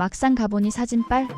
막상 가보니 사진빨?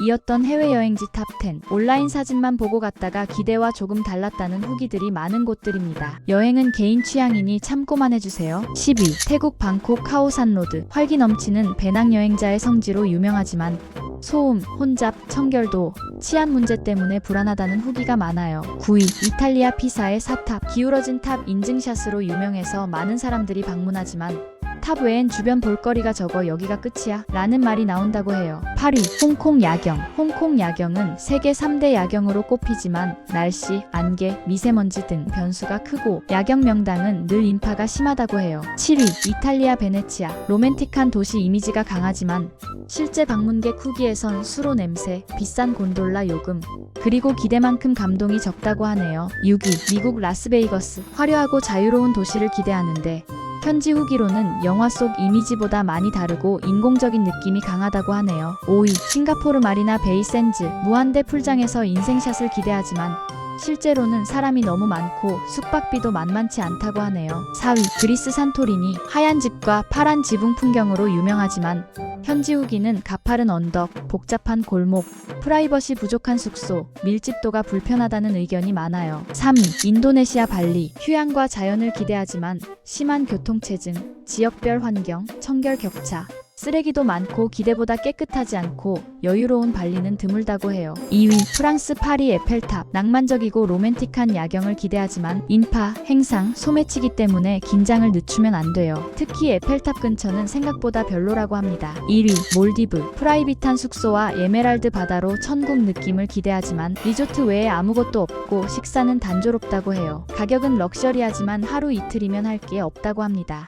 이었던 해외여행지 탑10 온라인 사진만 보고 갔다가 기대와 조금 달랐다는 후기들이 많은 곳들입니다. 여행은 개인 취향이니 참고만 해주세요. 10위 태국 방콕 카오산 로드 활기 넘치는 배낭여행자의 성지로 유명하지만 소음, 혼잡, 청결도, 치안 문제 때문에 불안하다는 후기가 많아요. 9위 이탈리아 피사의 사탑 기울어진 탑 인증샷으로 유명해서 많은 사람들이 방문하지만 탑 외엔 주변 볼거리가 적어 여기가 끝이야 라는 말이 나온다고 해요. 8위 홍콩 야경 홍콩 야경은 세계 3대 야경으로 꼽히지만 날씨, 안개, 미세먼지 등 변수가 크고 야경 명당은 늘 인파가 심하다고 해요. 7위 이탈리아 베네치아 로맨틱한 도시 이미지가 강하지만 실제 방문객 후기에선 수로 냄새, 비싼 곤돌라 요금, 그리고 기대만큼 감동이 적다고 하네요. 6위 미국 라스베이거스 화려하고 자유로운 도시를 기대하는데 현지 후기로는 영화 속 이미지보다 많이 다르고 인공적인 느낌이 강하다고 하네요. 5위 싱가포르 마리나 베이 샌즈 무한대 풀장에서 인생샷을 기대하지만 실제로는 사람이 너무 많고 숙박비도 만만치 않다고 하네요. 4위 그리스 산토리니 하얀 집과 파란 지붕 풍경으로 유명하지만 현지 후기는 가파른 언덕, 복잡한 골목, 프라이버시 부족한 숙소, 밀집도가 불편하다는 의견이 많아요. 3위 인도네시아 발리 휴양과 자연을 기대하지만 심한 교통체증, 지역별 환경, 청결 격차, 쓰레기도 많고 기대보다 깨끗하지 않고 여유로운 발리는 드물다고 해요. 2위 프랑스 파리 에펠탑 낭만적이고 로맨틱한 야경을 기대하지만 인파, 행상, 소매치기 때문에 긴장을 늦추면 안 돼요. 특히 에펠탑 근처는 생각보다 별로라고 합니다. 1위 몰디브 프라이빗한 숙소와 에메랄드 바다로 천국 느낌을 기대하지만 리조트 외에 아무것도 없고 식사는 단조롭다고 해요. 가격은 럭셔리하지만 하루 이틀이면 할 게 없다고 합니다.